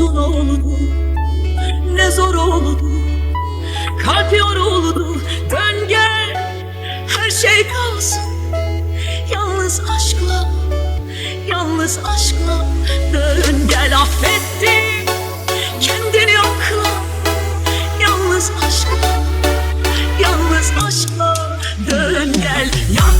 uzun oldu. Ne zor oldu. Kalp yoruldu. Dön gel. Her şey kalsın. Yalnız aşkla Yalnız aşkla Dön gel. Affettim. Kendini akla Yalnız aşkla Yalnız aşkla Dön gel. Yalnız